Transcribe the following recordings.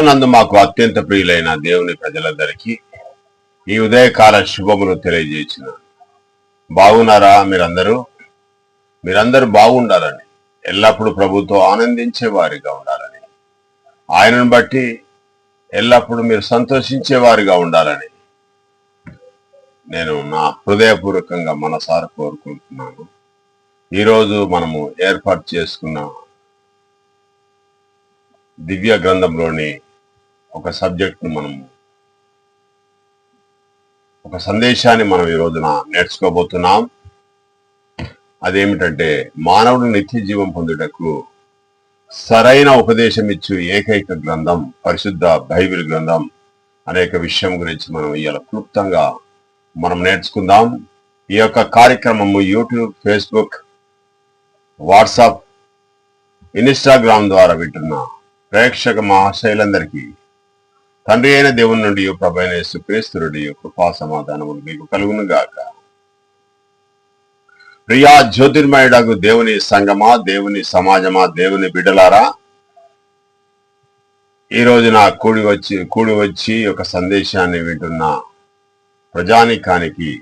ప్రభునందు మాకు అత్యంత ప్రియులైన దేవుని ప్రజలందరికీ ఈ ఉదయకాల శుభములు తెలియజేసిన బాగున్నారా మీరందరూ? మీరందరూ బాగుండాలని ఎల్లప్పుడూ ప్రభుతో ఆనందించే వారిగా ఉండాలని ఆయనను బట్టి ఎల్లప్పుడూ మీరు సంతోషించే వారిగా ఉండాలని నేను నా హృదయపూర్వకంగా మనసారా కోరుకుంటున్నాను. ఈరోజు మనము ఏర్పాటు చేసుకున్న దివ్య గ్రంథంలోని ఒక సబ్జెక్ట్ మనం ఒక సందేశాన్ని మనం ఈ రోజున నేర్చుకోబోతున్నాం. అదేమిటంటే మానవుడు నిత్య జీవం పొందుటకు సరైన ఉపదేశం ఇచ్చు ఏకైక గ్రంథం పరిశుద్ధ బైబిల్ గ్రంథం అనేక విషయం గురించి మనం ఇవాళ క్లుప్తంగా మనం నేర్చుకుందాం. ఈ యొక్క కార్యక్రమము యూట్యూబ్ ఫేస్బుక్ వాట్సాప్ ఇన్స్టాగ్రామ్ ద్వారా వింటున్న ప్రేక్షక మహాశైలందరికీ తండ్రి అయిన దేవుని నుండి ప్రభైన యేసుక్రీస్తుడి కృపా సమాధానములు మీకు కలుగును గాక. ప్రియా జ్యోతిర్మయుడకు దేవుని సంగమా దేవుని సమాజమా దేవుని బిడ్డలారా ఈ రోజున కూడి వచ్చి కూడి వచ్చి ఒక సందేశాన్ని వింటున్న ప్రజానికానికి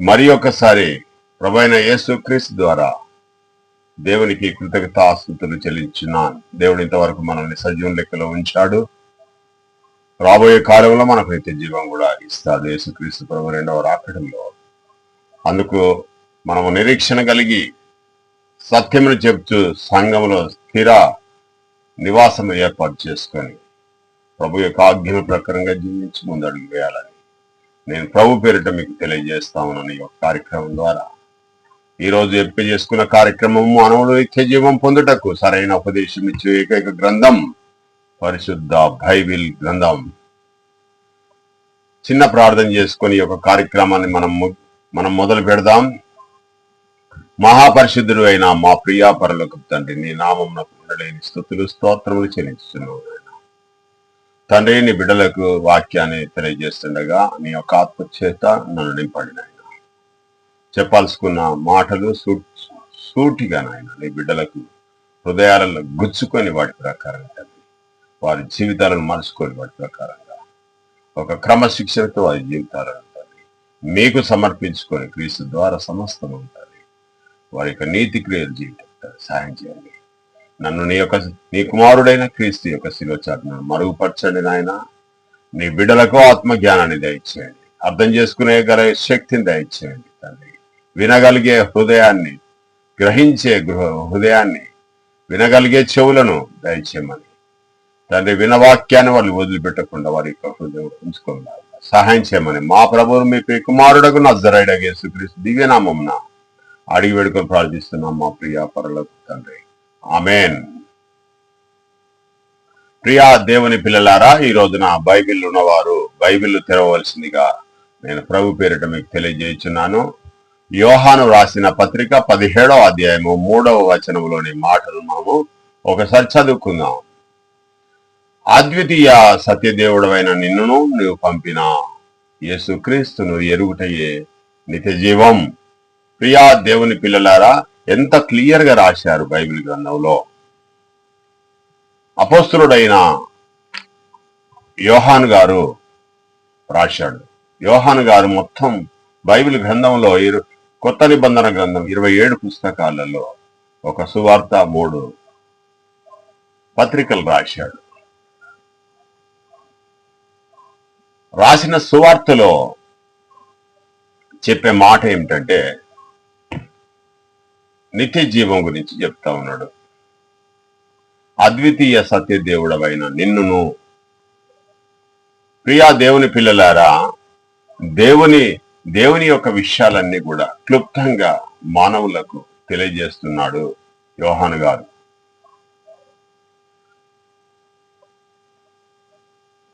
మరి ఒకసారి ప్రభైన యేసుక్రీస్తు ద్వారా దేవునికి కృతజ్ఞత ఆస్తుతులు చెల్లించున్నాను. దేవుడు ఇంతవరకు మనల్ని సజీవం లెక్కలో ఉంచాడు. రాబోయే కాలంలో మనకు నిత్య జీవం కూడా ఇస్తాడు యేసుక్రీస్తు ప్రభు రెండవ రాకడంలో. అందుకు మనము నిరీక్షణ కలిగి సత్యమును చెప్తూ సంఘంలో స్థిర నివాసం ఏర్పాటు చేసుకొని ప్రభు యొక్క ఆజ్ఞల ప్రకారంగా జీవించి ముందడుగు వేయాలని నేను ప్రభు పేరిట మీకు తెలియజేస్తామని ఈ యొక్క కార్యక్రమం ద్వారా. ఈరోజు ఎంపిక చేసుకున్న కార్యక్రమం మానవుడు నిత్య జీవం పొందుటకు సరైన ఉపదేశం ఇచ్చే ఏకైక గ్రంథం పరిశుద్ధ బైబిల్ గ్రంథం. చిన్న ప్రార్థన చేసుకొని ఒక కార్యక్రమాన్ని మనం మనం మొదలు పెడదాం. మహాపరిశుద్ధుడు అయిన మా ప్రియా పరలోక తండ్రి నీ నామం ఉండలేని స్థుతులు స్తోత్రములు చెల్లిస్తున్నావు తండ్రి నీ బిడ్డలకు వాక్యాన్ని తెలియజేస్తుండగా నీ యొక్క ఆత్మ చేత నన్ను నింపండి చెప్పాల్సుకున్న మాటలు సూ- సూటిగా నాయన నీ బిడ్డలకు హృదయాలలో గుచ్చుకొని వాటి ప్రకారం వారి జీవితాలను మనసుకోని వాటి ప్రకారంగా. ఒక క్రమశిక్షణతో వారి జీవితాలను తండ్రి మీకు సమర్పించుకొని క్రీస్తు ద్వారా సమస్తం ఉంటుంది వారి యొక్క నీతి క్రియలు జీవితం సహాయం చేయండి. నన్ను నీ యొక్క నీ కుమారుడైన క్రీస్తు యొక్క శిలోచాటను మరుగుపరచండి నాయన. నీ బిడ్డలకు ఆత్మజ్ఞానాన్ని దయచేయండి. అర్థం చేసుకునే గల శక్తిని దయచేయండి తండ్రి. వినగలిగే హృదయాన్ని గ్రహించే గృహ హృదయాన్ని వినగలిగే చెవులను దయచేయమని తండ్రి వినవాక్యాన్ని వాళ్ళు వదిలిపెట్టకుండా వారి యొక్క సహాయం చేయమని. మా ప్రభువు మీ ప్రియ కుమారుడకు నజరైడగే యేసుక్రీస్తు దివ్యనామం అడిగి వేడుకొని ప్రార్థిస్తున్నాం మా ప్రియ పరలకు తండ్రి. ఆమెన్. ప్రియా దేవుని పిల్లలారా ఈ రోజున బైబిల్ ఉన్నవారు బైబిల్ తెరవలసిందిగా నేను ప్రభు పేరిట మీకు తెలియజేస్తున్నాను యోహాను రాసిన పత్రిక పదిహేడవ అధ్యాయము మూడవ వచనములోని మాటలు మనము ఒకసారి చదువుకుందాం. అద్వితీయ సత్యదేవుడమైన నిన్నును నువ్వు పంపిన యేసుక్రీస్తును ఎరుగుటయే నిత్య జీవం. ప్రియా దేవుని పిల్లలారా ఎంత క్లియర్గా రాశారు బైబిల్ గ్రంథంలో. అపోస్తుడైన యోహాన్ గారు రాశాడు. యోహాన్ గారు మొత్తం బైబిల్ గ్రంథంలో ఇరు- కొత్త నిబంధన గ్రంథం ఇరవై ఏడు పుస్తకాలలో ఒక సువార్త మూడు పత్రికలు రాశాడు. రాసిన సువార్తలో చెప్పే మాట ఏమిటంటే నిత్య జీవం గురించి చెప్తా ఉన్నాడు. అద్వితీయ సత్యదేవుడవైన నిన్నును. ప్రియా దేవుని పిల్లలారా దేవుని దేవుని యొక్క విషయాలన్నీ కూడా క్లుప్తంగా మానవులకు తెలియజేస్తున్నాడు యోహాను గారు.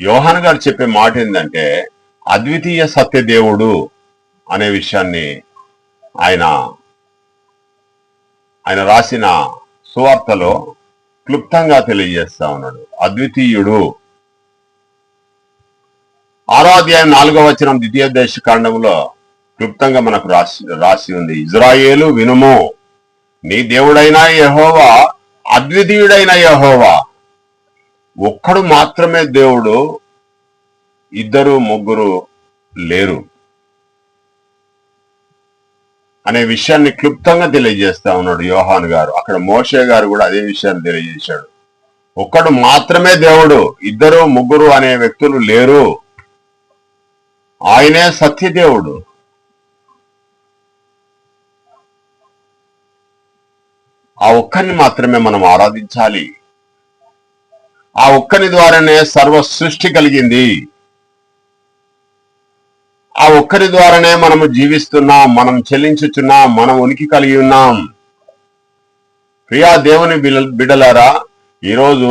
యోహాన్ గారు చెప్పే మాట ఏంటంటే అద్వితీయ సత్యదేవుడు అనే విషయాన్ని ఆయన ఆయన రాసిన సువార్తలో క్లుప్తంగా తెలియజేస్తా ఉన్నాడు. అద్వితీయుడు. ఆరో అధ్యాయం నాలుగో వచనం ద్వితీయ దేశ కాండంలో క్లుప్తంగా మనకు రాసి రాసి ఉంది. ఇజ్రాయేలు వినుము. నీ దేవుడైన యహోవా అద్వితీయుడైన యహోవా ఒక్కడు మాత్రమే దేవుడు ఇద్దరు ముగ్గురు లేరు అనే విషయాన్ని క్లుప్తంగా తెలియజేస్తా ఉన్నాడు యోహాన్ గారు. అక్కడ మోషే గారు కూడా అదే విషయాన్ని తెలియజేశాడు. ఒక్కడు మాత్రమే దేవుడు ఇద్దరు ముగ్గురు అనే వ్యక్తులు లేరు. ఆయనే సత్యదేవుడు ఆ ఒక్కరిని మాత్రమే మనం ఆరాధించాలి. ఆ ఒక్కని ద్వారానే సర్వ సృష్టి కలిగింది. ఆ ఒక్కరి ద్వారానే మనము జీవిస్తున్నాం మనం చెల్లించుచున్నాం మనం ఉనికి కలిగి ఉన్నాం. ప్రియా దేవుని బిడలారా ఈరోజు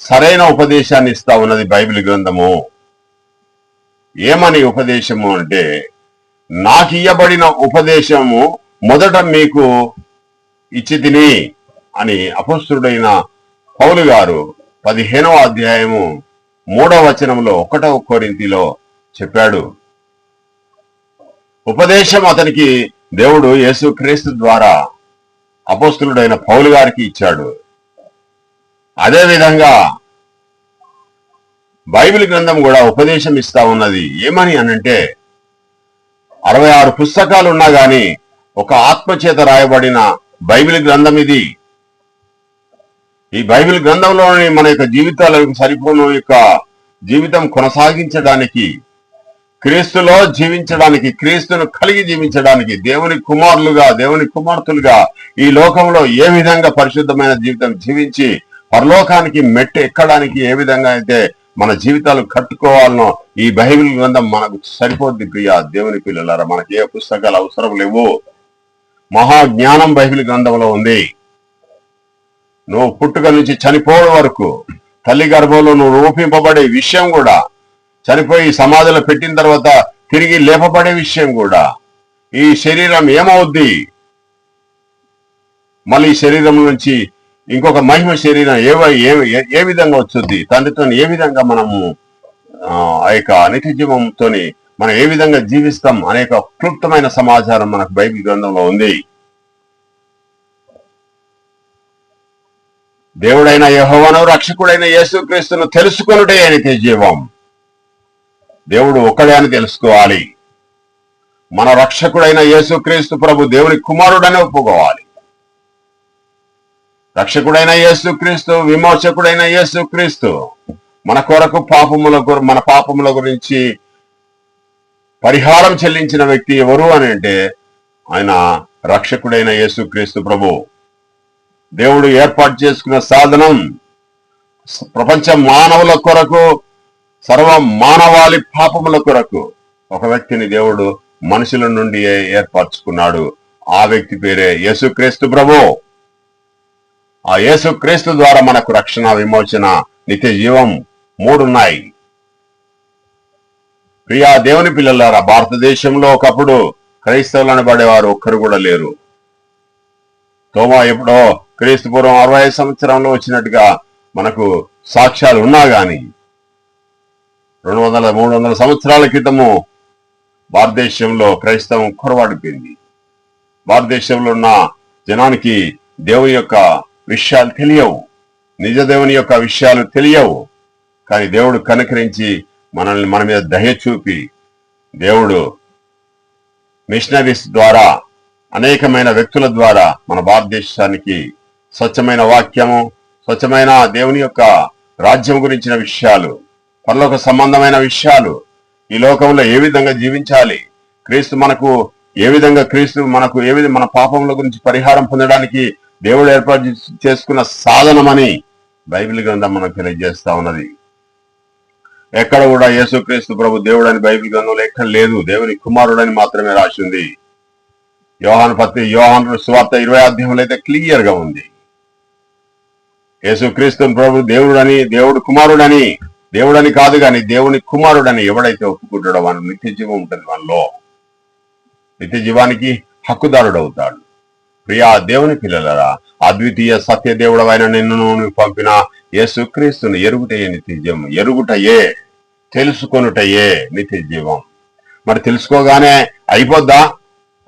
సరైన ఉపదేశాన్ని ఇస్తా ఉన్నది బైబిల్ గ్రంథము. ఏమని ఉపదేశము అంటే నాకు ఇయ్యబడిన ఉపదేశము మొదట మీకు ఇచ్చి తిని అని అపస్తుడైన పౌలు గారు పదిహేనవ అధ్యాయము మూడవ వచనంలో ఒకటవ కోరింతిలో చెప్పాడు. ఉపదేశం అతనికి దేవుడు యేసుక్రీస్తు ద్వారా అపోస్తులుడైన పౌలు గారికి ఇచ్చాడు. అదే విధంగా బైబిల్ గ్రంథం కూడా ఉపదేశం ఇస్తా ఉన్నది. ఏమని అనంటే అరవై ఆరు పుస్తకాలు ఉన్నా గాని ఒక ఆత్మ చేత రాయబడిన బైబిల్ గ్రంథం ఇది. ఈ బైబిల్ గ్రంథంలోని మన యొక్క జీవితాలకు సరిపోను యొక్క జీవితం కొనసాగించడానికి క్రీస్తులో జీవించడానికి క్రీస్తును కలిగి జీవించడానికి దేవుని కుమారులుగా దేవుని కుమార్తెలుగా ఈ లోకంలో ఏ విధంగా పరిశుద్ధమైన జీవితం జీవించి పరలోకానికి మెట్టు ఎక్కడానికి ఏ విధంగా అయితే మన జీవితాలు కట్టుకోవాలనో ఈ బైబిల్ గ్రంథం మనకు సరిపోద్ది ప్రియ దేవుని పిల్లలారా. మనకి ఏ పుస్తకాలు అవసరం లేవు. మహా జ్ఞానం బైబిల్ గ్రంథంలో ఉంది. నువ్వు పుట్టుక నుంచి చనిపోవడం వరకు తల్లి గర్భంలో నువ్వు రూపింపబడే విషయం కూడా చనిపోయి సమాధిలో పెట్టిన తర్వాత తిరిగి లేపబడే విషయం కూడా. ఈ శరీరం ఏమవుద్ది? మళ్ళీ ఈ శరీరం నుంచి ఇంకొక మహిమ శరీరం ఏ ఏ- ఏ- విధంగా వచ్చుద్ది తండ్రితో ఏ విధంగా మనము ఆ యొక్క అనిత్యజీవంతో మనం ఏ విధంగా జీవిస్తాం? అనేక క్లుప్తమైన సమాచారం మనకు బైబిల్ గ్రంథంలో ఉంది. దేవుడైన యహోవను రక్షకుడైన యేసుక్రీస్తును తెలుసుకొనుటే నిత్య జీవం. దేవుడు ఒక్కడే అని తెలుసుకోవాలి. మన రక్షకుడైన యేసుక్రీస్తు ప్రభు దేవుని కుమారుడని ఒప్పుకోవాలి. రక్షకుడైన యేసుక్రీస్తు విమోచకుడైన యేసుక్రీస్తు మన కొరకు పాపముల మన పాపముల గురించి పరిహారం చెల్లించిన వ్యక్తి ఎవరు అని అంటే ఆయన రక్షకుడైన యేసుక్రీస్తు ప్రభు. దేవుడు ఏర్పాటు చేసుకున్న సాధనం ప్రపంచ మానవుల కొరకు సర్వ మానవాళి పాపముల కొరకు ఒక వ్యక్తిని దేవుడు మనుషుల నుండి ఏర్పరచుకున్నాడు. ఆ వ్యక్తి పేరే యేసుక్రీస్తు ప్రభు. ఆ యేసుక్రీస్తు ద్వారా మనకు రక్షణ విమోచన నిత్య జీవం మూడున్నాయి. ప్రియా దేవుని పిల్లలారా భారతదేశంలో ఒకప్పుడు క్రైస్తవులు అనబడేవారు ఒక్కరు కూడా లేరు. తోమా ఎప్పుడో క్రీస్తు పూర్వం అరవై ఐదు సంవత్సరంలో వచ్చినట్టుగా మనకు సాక్ష్యాలు ఉన్నా గాని రెండు వందల మూడు వందల సంవత్సరాల క్రితము భారతదేశంలో క్రైస్తవం కొరవాడిపోయింది. భారతదేశంలో ఉన్న జనానికి దేవుని యొక్క విషయాలు తెలియవు. నిజ దేవుని యొక్క విషయాలు తెలియవు. కానీ దేవుడు కనుకరించి మనల్ని మన మీద దయ చూపి దేవుడు మిషనరీస్ ద్వారా అనేకమైన వ్యక్తుల ద్వారా మన భారతదేశానికి స్వచ్ఛమైన వాక్యము స్వచ్ఛమైన దేవుని యొక్క రాజ్యం గురించిన విషయాలు పరలోక సంబంధమైన విషయాలు ఈ లోకంలో ఏ విధంగా జీవించాలి క్రీస్తు మనకు ఏ విధంగా క్రీస్తు మనకు ఏ విధంగా మన పాపముల గురించి పరిహారం పొందడానికి దేవుడు ఏర్పాటు చేసుకున్న సాధనమని బైబిల్ గ్రంథం మనకు తెలియజేస్తా ఉన్నది. ఎక్కడ కూడా యేసుక్రీస్తు ప్రభు దేవుడు అని బైబిల్ గ్రంథంలో ఎక్కడ లేదు. దేవుని కుమారుడని మాత్రమే రాసి ఉంది. యోహాను పత్రి యోహాను సువార్త ఇరవై అధ్యాయంలో అయితే క్లియర్గా ఉంది. యేసుక్రీస్తు ప్రభు దేవుడని దేవుడు కుమారుడని దేవుడని కాదు కాని దేవుని కుమారుడని ఎవడైతే ఒప్పుకుంటాడో వాడు నిత్య జీవం ఉంటుంది మనలో నిత్య జీవానికి హక్కుదారుడు అవుతాడు ప్రియా దేవుని పిల్లలరా అద్వితీయ సత్య దేవుడవైన నిన్ను పంపిన యేసుక్రీస్తుని ఎరుగుటయే నిత్య జీవం. ఎరుగుటయే తెలుసుకొనుటయే నిత్య జీవం. మరి తెలుసుకోగానే అయిపోద్దా?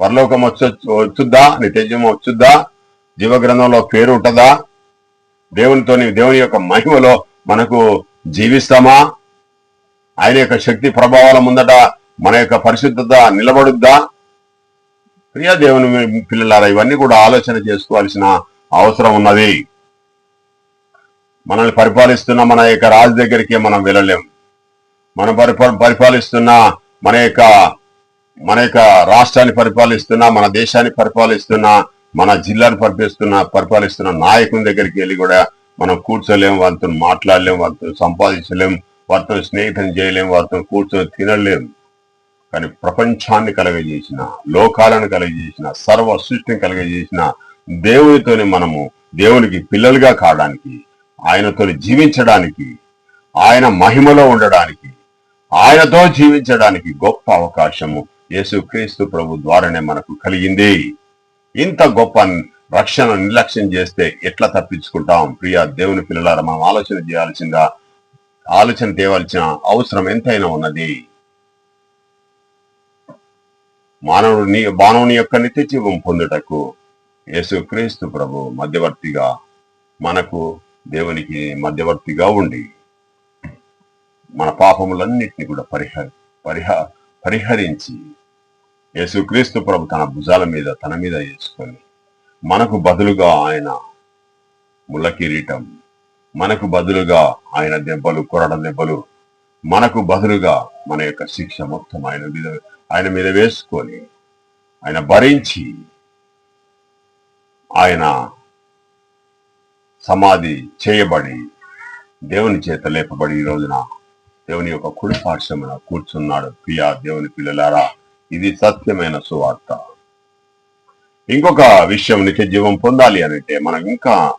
పరలోకం వచ్చి వచ్చుద్దా? నిత్య జీవం వచ్చుద్దా? జీవగ్రంథంలో పేరు ఉంటుందా? దేవునితోని దేవుని యొక్క మహిమలో మనకు జీవిస్తామా? ఆయన యొక్క శక్తి ప్రభావాల ముందట మన యొక్క పరిశుద్ధత నిలబడుద్దా? ప్రియ దేవుని పిల్లలారా ఇవన్నీ కూడా ఆలోచన చేసుకోవాల్సిన అవసరం ఉన్నది. మనల్ని పరిపాలిస్తున్న మన యొక్క రాజు దగ్గరికి మనం వెళ్ళలేం. మనం పరిపాలిస్తున్న మన యొక్క మన యొక్క రాష్ట్రాన్ని పరిపాలిస్తున్న మన దేశాన్ని పరిపాలిస్తున్న మన జిల్లాను పరిపేస్తున్న పరిపాలిస్తున్న నాయకుని దగ్గరికి వెళ్ళి కూడా మనం కూర్చోలేం వారితో మాట్లాడలేం వారితో సంపాదించలేం వారితో స్నేహితం చేయలేం వారితో కూర్చొని తినలేం. కానీ ప్రపంచాన్ని కలగజేసిన లోకాలను కలగజేసిన సర్వ సృష్టిని కలగజేసిన దేవునితోని మనము దేవునికి పిల్లలుగా కావడానికి ఆయనతో జీవించడానికి ఆయన మహిమలో ఉండడానికి ఆయనతో జీవించడానికి గొప్ప అవకాశము యేసుక్రీస్తు ప్రభు ద్వారానే మనకు కలిగింది. ఇంత గొప్ప రక్షణ నిర్లక్ష్యం చేస్తే ఎట్లా తప్పించుకుంటాం? ప్రియా దేవుని పిల్లలారా మనం ఆలోచన చేయాల్సిందా? ఆలోచన తేవాల్సిన అవసరం ఎంతైనా ఉన్నది. మానవుని మానవుని యొక్క నిత్య జీవం పొందుటకు యేసుక్రీస్తు ప్రభు మధ్యవర్తిగా మనకు దేవునికి మధ్యవర్తిగా ఉండి మన పాపములన్నిటిని కూడా పరిహ పరిహ పరిహరించి యేసుక్రీస్తు ప్రభు తన భుజాల మీద తన మీద వేసుకొని మనకు బదులుగా ఆయన ముళ్ళ కిరీటం మనకు బదులుగా ఆయన దెబ్బలు కొరడ దెబ్బలు మనకు బదులుగా మన యొక్క శిక్ష మొత్తం ఆయన మీద ఆయన మీద వేసుకొని ఆయన భరించి ఆయన సమాధి చేయబడి దేవుని చేత లేపబడి ఈ రోజున దేవుని యొక్క కుడి పార్శ్వమున కూర్చున్నాడు. ప్రియా దేవుని పిల్లలారా ఇది సత్యమైన సువార్త. ఇంకొక విషయం నిత్య జీవం పొందాలి అని అంటే మనం ఇంకా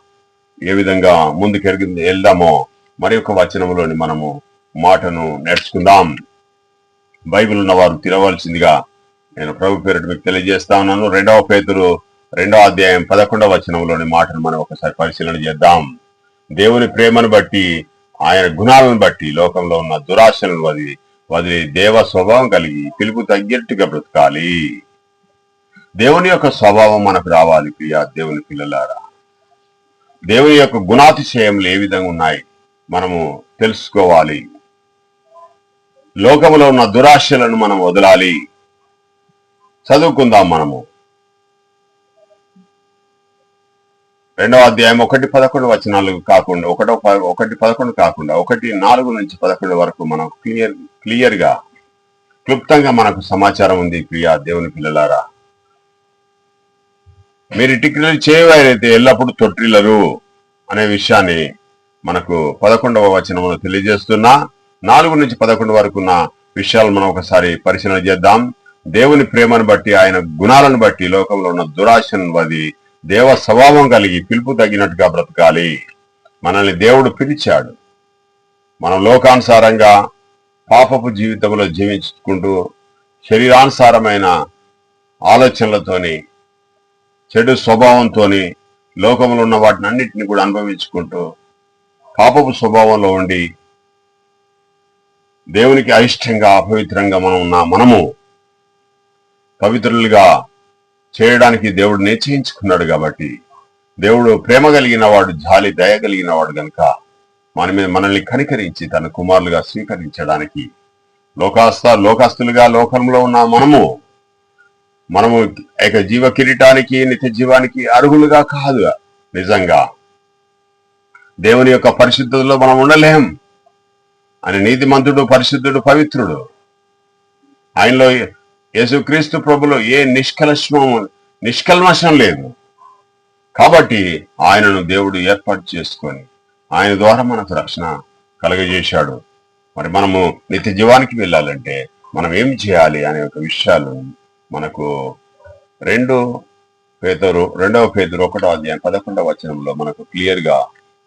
ఏ విధంగా ముందుకెరిగి వెళ్దామో మరి ఒక వచనంలోని మనము మాటను నేర్చుకుందాం. బైబిల్ ఉన్న వారు తినవలసిందిగా నేను ప్రభు పేరిట మీకు తెలియజేస్తా ఉన్నాను. రెండవ పేతురు రెండవ అధ్యాయం పదకొండవ వచనంలోని మాటను మనం ఒకసారి పరిశీలన చేద్దాం. దేవుని ప్రేమను బట్టి ఆయన గుణాలను బట్టి లోకంలో ఉన్న దురాశలను వదిలి వదిలి దేవ స్వభావం కలిగి పిలుపు తగ్గట్టుగా బ్రతకాలి. దేవుని యొక్క స్వభావం మనకు రావాలి ప్రియా దేవుని పిల్లలారా. దేవుని యొక్క గుణాతిశయములు ఏ విధంగా ఉన్నాయి మనము తెలుసుకోవాలి. లోకములో ఉన్న దురాశలను మనం వదలాలి. చదువుకుందాం మనము. రెండవ అధ్యాయం ఒకటి పదకొండు వచనాలు కాకుండా ఒకటో ఒకటి పదకొండు కాకుండా ఒకటి నాలుగు నుంచి పదకొండు వరకు మనం క్లియర్ క్లియర్గా క్లుప్తంగా మనకు సమాచారం ఉంది ప్రియా దేవుని పిల్లలారా. మీరు ఇటుకలు చేయవారైతే ఎల్లప్పుడూ తొట్టిల్లరు అనే విషయాన్ని మనకు పదకొండవ వచనంలో తెలియజేస్తున్నా. నాలుగు నుంచి పదకొండు వరకు ఉన్న విషయాలు మనం ఒకసారి పరిశీలన చేద్దాం. దేవుని ప్రేమను బట్టి ఆయన గుణాలను బట్టి లోకంలో ఉన్న దురాశను వది దేవ స్వభావం కలిగి పిలుపు తగినట్టుగా బ్రతకాలి. మనల్ని దేవుడు పిలిచాడు. మనం లోకానుసారంగా పాపపు జీవితంలో జీవించుకుంటూ శరీరానుసారమైన ఆలోచనలతోని చెడు స్వభావంతోని లోకంలో ఉన్న వాటిని అన్నింటినీ కూడా అనుభవించుకుంటూ పాపపు స్వభావంలో ఉండి దేవునికి అయిష్టంగా అపవిత్రంగా మనం ఉన్న మనము పవిత్రులుగా చేయడానికి దేవుడు నిశ్చయించుకున్నాడు కాబట్టి దేవుడు ప్రేమ కలిగిన వాడు జాలి దయ కలిగిన వాడు గనుక మన మనల్ని కనికరించి తన కుమారులుగా స్వీకరించడానికి లోకాస్త లోకాస్తులుగా లోకంలో ఉన్న మనము మనము ఏక జీవ కిరీటానికి నిత్య జీవానికి అర్హులుగా కాదు. నిజంగా దేవుని యొక్క పరిశుద్ధతలో మనం ఉండలేం. అని నీతిమంతుడు పరిశుద్ధుడు పవిత్రుడు. ఆయనలో యేసుక్రీస్తు ప్రభులో ఏ నిష్కలష్మం నిష్కల్మషం లేదు. కాబట్టి ఆయనను దేవుడు ఏర్పాటు చేసుకొని ఆయన ద్వారా మనకు రక్షణ కలగజేశాడు. మరి మనము నిత్య జీవానికి వెళ్ళాలంటే మనం ఏం చేయాలి అనే ఒక విషయాలు మనకు రెండు పేదరు రెండవ పేదరు ఒకటో అధ్యాయం పదకొండవ వచనంలో మనకు క్లియర్గా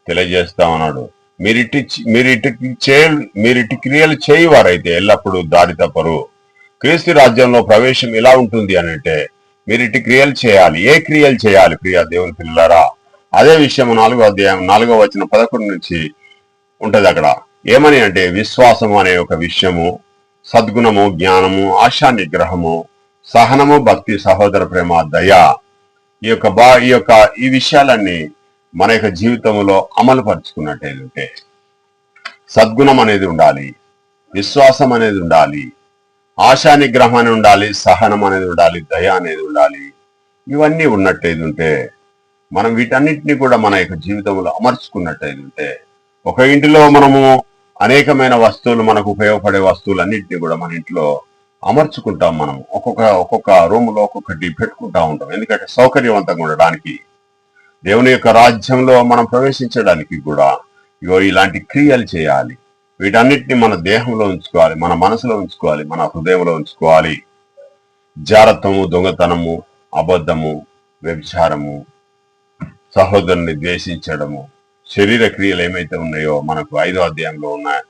తెలియజేస్తా ఉన్నాడు మీరిటి మీరిటి చే మీరిటి క్రియలు చేయవారైతే ఎల్లప్పుడూ దారి తప్పరు. క్రీస్తు రాజ్యంలో ప్రవేశం ఎలా ఉంటుంది అని అంటే మీరు ఇటు క్రియలు చేయాలి. ఏ క్రియలు చేయాలి ప్రియా దేవుని పిల్లలారా? అదే విషయం నాలుగో అధ్యాయం నాలుగో వచ్చిన పదకొండు నుంచి ఉంటది అక్కడ. ఏమని అంటే విశ్వాసము అనే ఒక విషయము సద్గుణము జ్ఞానము ఆశా నిగ్రహము సహనము భక్తి సహోదర ప్రేమ దయ ఈ యొక్క బా ఈ యొక్క ఈ విషయాలన్నీ మన యొక్క జీవితంలో అమలు పరుచుకున్నట్టయితే సద్గుణం అనేది ఉండాలి విశ్వాసం అనేది ఉండాలి ఆశా నిగ్రహం ఉండాలి సహనం అనేది ఉండాలి దయ అనేది ఉండాలి. ఇవన్నీ ఉన్నట్టయితే ఉంటే మనం వీటన్నిటిని కూడా మన యొక్క జీవితంలో అమర్చుకున్నట్టయితే ఉంటే ఒక ఇంటిలో మనము అనేకమైన వస్తువులు మనకు ఉపయోగపడే వస్తువులు అన్నింటినీ కూడా మన ఇంట్లో అమర్చుకుంటాం మనం. ఒక్కొక్క ఒక్కొక్క రూమ్లో ఒక్కొక్కటి పెట్టుకుంటా ఉంటాం. ఎందుకంటే సౌకర్యవంతంగా ఉండడానికి దేవుని యొక్క రాజ్యంలో మనం ప్రవేశించడానికి కూడా ఇగో ఇలాంటి క్రియలు చేయాలి. వీటన్నిటిని మన దేహంలో ఉంచుకోవాలి మన మనసులో ఉంచుకోవాలి మన హృదయంలో ఉంచుకోవాలి. జారత్వము దొంగతనము అబద్ధము వ్యభిచారము సహోదరుని ద్వేషించడము శరీర క్రియలు ఏమైతే ఉన్నాయో మనకు ఐదో అధ్యాయంలో ఉన్నాయి.